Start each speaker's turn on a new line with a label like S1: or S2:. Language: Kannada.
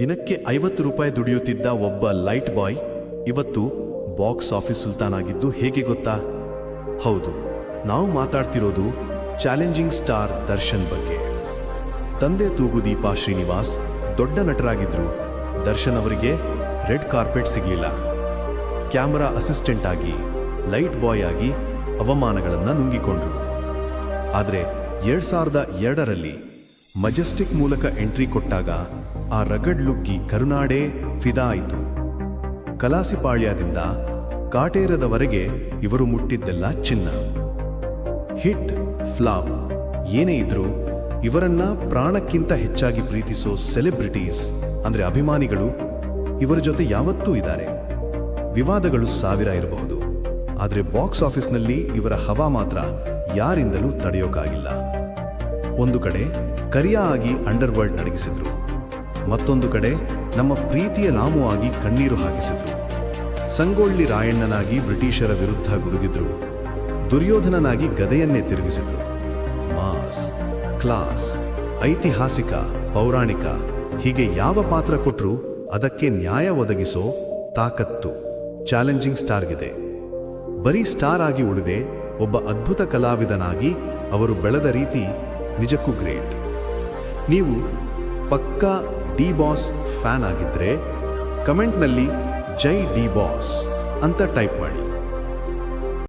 S1: ದಿನಕ್ಕೆ ಐವತ್ತು ರೂಪಾಯಿ ದುಡಿಯುತ್ತಿದ್ದ ಒಬ್ಬ ಲೈಟ್ ಬಾಯ್ ಇವತ್ತು ಬಾಕ್ಸ್ ಆಫೀಸ್ ಸುಲ್ತಾನ್ ಆಗಿದ್ದು ಹೇಗೆ ಗೊತ್ತಾ? ಹೌದು, ನಾವು ಮಾತಾಡ್ತಿರೋದು ಚಾಲೆಂಜಿಂಗ್ ಸ್ಟಾರ್ ದರ್ಶನ್ ಬಗ್ಗೆ. ತಂದೆ ತೂಗುದೀಪ ಶ್ರೀನಿವಾಸ್ ದೊಡ್ಡ ನಟರಾಗಿದ್ರು. ದರ್ಶನ್ ಅವರಿಗೆ ರೆಡ್ ಕಾರ್ಪೆಟ್ ಸಿಗಲಿಲ್ಲ. ಕ್ಯಾಮರಾ ಅಸಿಸ್ಟೆಂಟ್ ಆಗಿ, ಲೈಟ್ ಬಾಯ್ ಆಗಿ ಅವಮಾನಗಳನ್ನು ನುಂಗಿಕೊಂಡ್ರು. ಆದರೆ ಎರಡು ಸಾವಿರದ ಎರಡರಲ್ಲಿ ಮಜೆಸ್ಟಿಕ್ ಮೂಲಕ ಎಂಟ್ರಿ ಕೊಟ್ಟಾಗ ಆ ರಗಡ್ ಲುಕ್ಕಿ ಕರುನಾಡೆ ಫಿದಾ ಆಯಿತು. ಕಲಾಸಿಪಾಳ್ಯದಿಂದ ಕಾಟೇರದವರೆಗೆ ಇವರು ಮುಟ್ಟಿದ್ದೆಲ್ಲ ಚಿನ್ನ. ಹಿಟ್, ಫ್ಲಾಪ್, ಏನೇ ಇದ್ರೂ ಇವರನ್ನ ಪ್ರಾಣಕ್ಕಿಂತ ಹೆಚ್ಚಾಗಿ ಪ್ರೀತಿಸೋ ಸೆಲೆಬ್ರಿಟೀಸ್, ಅಂದ್ರೆ ಅಭಿಮಾನಿಗಳು, ಇವರ ಜೊತೆ ಯಾವತ್ತೂ ಇದ್ದಾರೆ. ವಿವಾದಗಳು ಸಾವಿರ ಇರಬಹುದು. ಆದರೆ ಬಾಕ್ಸ್ ಆಫೀಸ್ನಲ್ಲಿ ಇವರ ಹವಾ ಮಾತ್ರ ಯಾರಿಂದಲೂ ತಡೆಯೋಕ್ಕಾಗಿಲ್ಲ ಒಂದು ಕಡೆ ಕರಿಯ ಆಗಿ ಅಂಡರ್ ವರ್ಲ್ಡ್ ನಡಗಿಸಿದ್ರು, ಮತ್ತೊಂದು ಕಡೆ ನಮ್ಮ ಪ್ರೀತಿಯ ಲಾಮು ಆಗಿ ಕಣ್ಣೀರು ಹಾಕಿಸಿದ್ರು. ಸಂಗೊಳ್ಳಿ ರಾಯಣ್ಣನಾಗಿ ಬ್ರಿಟಿಷರ ವಿರುದ್ಧ ಗುಡುಗಿದ್ರು, ದುರ್ಯೋಧನನಾಗಿ ಗದೆಯನ್ನೇ ತಿರುಗಿಸಿದ್ರು. ಮಾಸ್, ಕ್ಲಾಸ್, ಐತಿಹಾಸಿಕ, ಪೌರಾಣಿಕ, ಹೀಗೆ ಯಾವ ಪಾತ್ರ ಕೊಟ್ಟರೂ ಅದಕ್ಕೆ ನ್ಯಾಯ ಒದಗಿಸೋ ತಾಕತ್ತು ಚಾಲೆಂಜಿಂಗ್ ಸ್ಟಾರ್ಗಿದೆ. ಬರೀ ಸ್ಟಾರ್ ಆಗಿ ಉಳಿದೆ ಒಬ್ಬ ಅದ್ಭುತ ಕಲಾವಿದನಾಗಿ ಅವರು ಬೆಳೆದ ರೀತಿ ನಿಜಕ್ಕೂ ಗ್ರೇಟ್. ನೀವು ಪಕ್ಕಾ ಡಿ ಬಾಸ್ ಫ್ಯಾನ್ ಆಗಿದ್ರೆ ಕಮೆಂಟ್ನಲ್ಲಿ ಜೈ ಡಿ ಬಾಸ್ ಅಂತ ಟೈಪ್ ಮಾಡಿ.